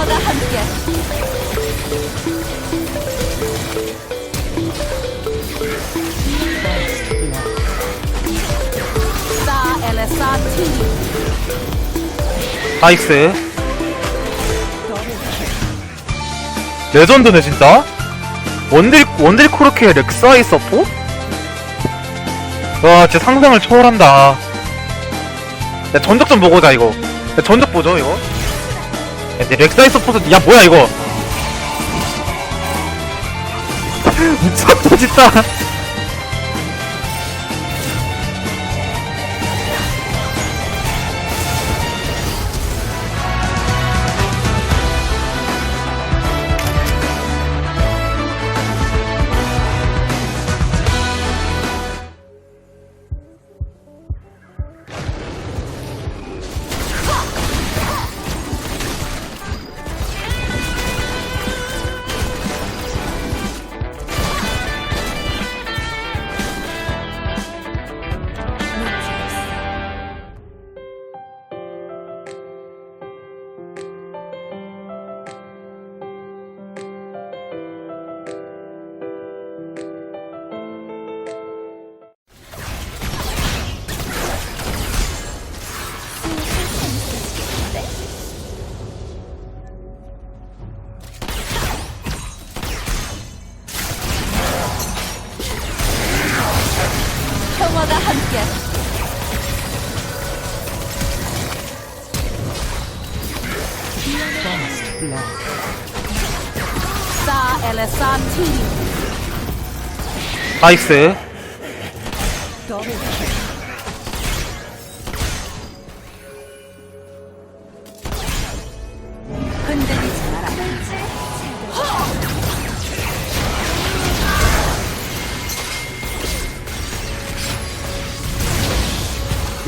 평화가 함께. 나이스. 레전드네 진짜? 원딜 원딜 코르케 렉사이 서포? 와 진짜 상상을 초월한다. 야 전적 좀 보고 자 이거. 야, 전적 보죠 이거 야, 내 렉사이 서포트 야 뭐야 이거? 미쳤다 진짜 나이스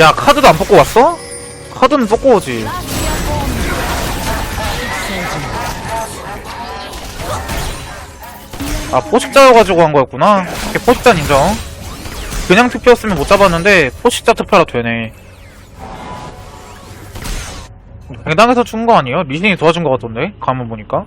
야 카드도 안 뽑고 왔어? 카드는 뽑고 오지 아 포식자여가지고 한 거였구나. 걔 포식자 인정. 그냥 투표였으면 못 잡았는데 포식자 투표라 되네. 당당해서 준 거 아니에요? 리신이 도와준 거 같던데 가만 보니까.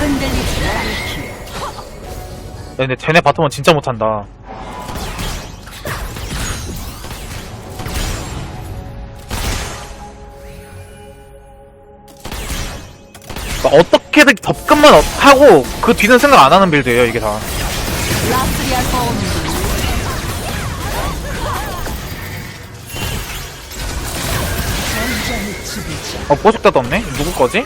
흔들리지 근데 쟤네 바텀은 진짜 못한다 그러니까 어떻게든 덮끝만 업- 하고 그 뒤는 생각 안 하는 빌드예요 이게 다 라스리안 본 어, 뽀식다도 없네? 누구 거지?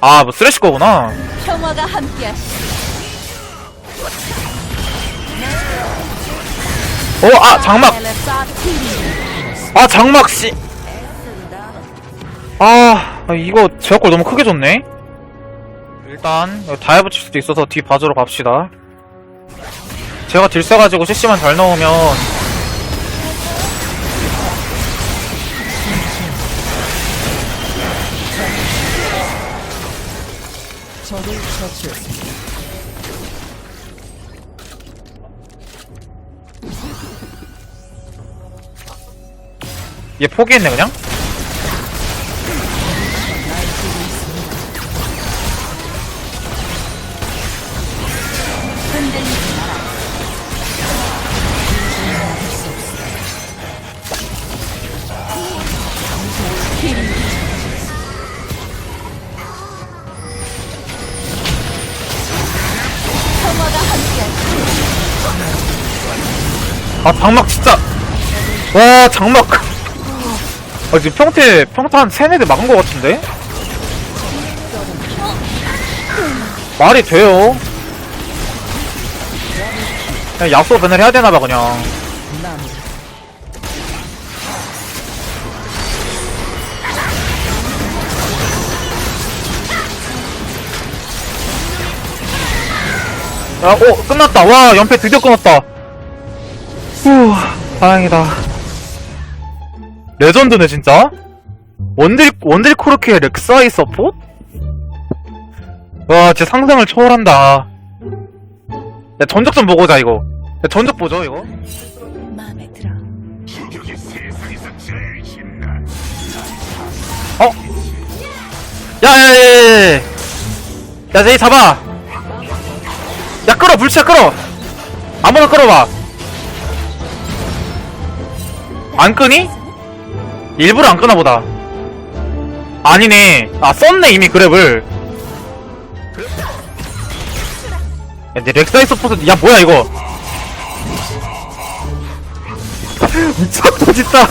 아, 뭐, 쓰레쉬 거구나. 평화가 함께 어, 아, 장막! 아, 장막, 씨! 아, 아, 이거, 제어골 너무 크게 줬네? 일단, 이거 다이붙일 수도 있어서 뒤 봐주러 갑시다. 제가 딜 써가지고 CC만 잘 넣으면, 얘 포기했네, 그냥? 마라 평화가 함께 아, 장막 진짜! 와, 장막! 아, 지금 평태, 평타 한 세네 대 막은 것 같은데? 말이 돼요? 그냥 야수 변을 해야 되나봐, 그냥. 야, 오, 끝났다. 와, 연패 드디어 끊었다. 후, 다행이다. 레전드네, 진짜. 원딜, 원딜 코르케 렉사이 서폿? 와, 진짜 상상을 초월한다. 야, 전적 좀 보고 자, 이거. 야, 전적 보죠, 이거. 마음에 들어. 어? 야, 야, 야, 야, 야. 야, 제이 잡아. 야, 끌어, 불치야, 끌어. 아무나 끌어봐. 안 끄니? 일부러 안 끄나 보다. 아니네. 아, 썼네, 이미 그랩을. 야, 내 렉사이 서포트, 야, 뭐야, 이거. 미쳤다, 진짜.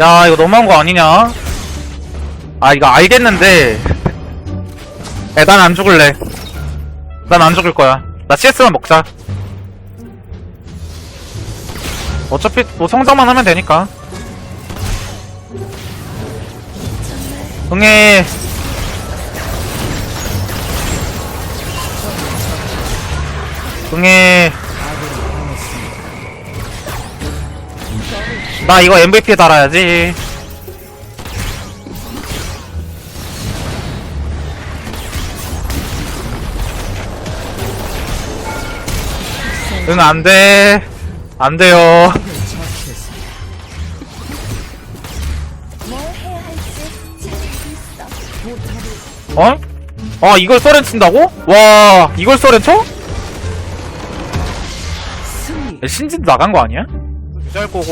야, 이거 너무한 거 아니냐? 아, 이거 알겠는데. 야, 난 안 죽을래. 난 안 죽을 거야. 나 CS만 먹자. 어차피 뭐 성장만 하면 되니까. 응애. 응애. 나 이거 MVP 달아야지. 응, 안 돼. 안 돼요. 어? 아, 이걸 써렌 친다고? 와, 이걸 써렌 쳐? 신진도 나간 거 아니야? 유지할 거고,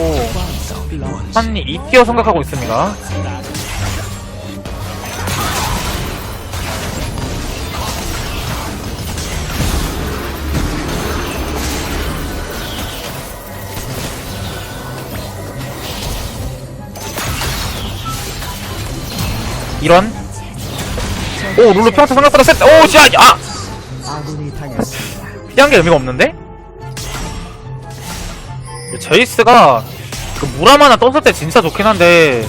한 2티어 생각하고 있습니다. 이런? 오, 룰루 평타 생각보다 셌다. 오, 씨, 아! 당했습니다. 피한 게 의미가 없는데? 제이스가 그 무람 하나 떴을 때 진짜 좋긴 한데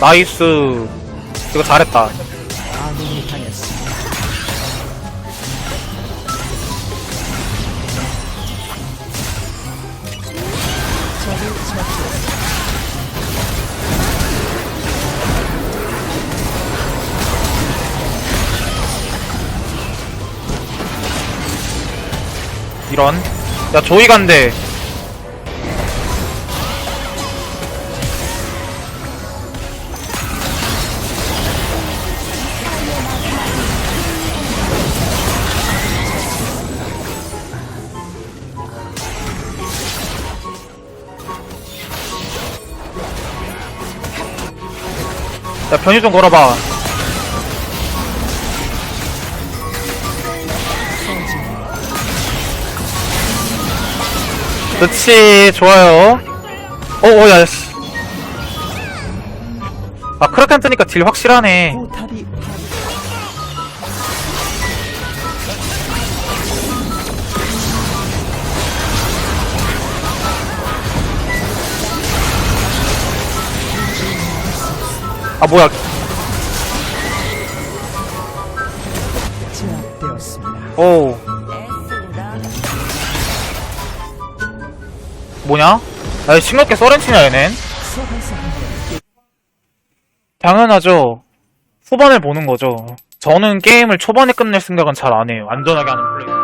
나이스 이거 잘했다 이런. 야 조이 간대. 야좀 걸어봐 그렇지 좋아요 어어 야 씨. 아 크라켄 뜨니까 딜 확실하네. 아 뭐야. 오 뭐냐? 야 싱겁게 써렌치냐 얘넨. 당연하죠. 후반을 보는 거죠. 저는 게임을 초반에 끝낼 생각은 잘 안 해요. 안전하게 하는 플레이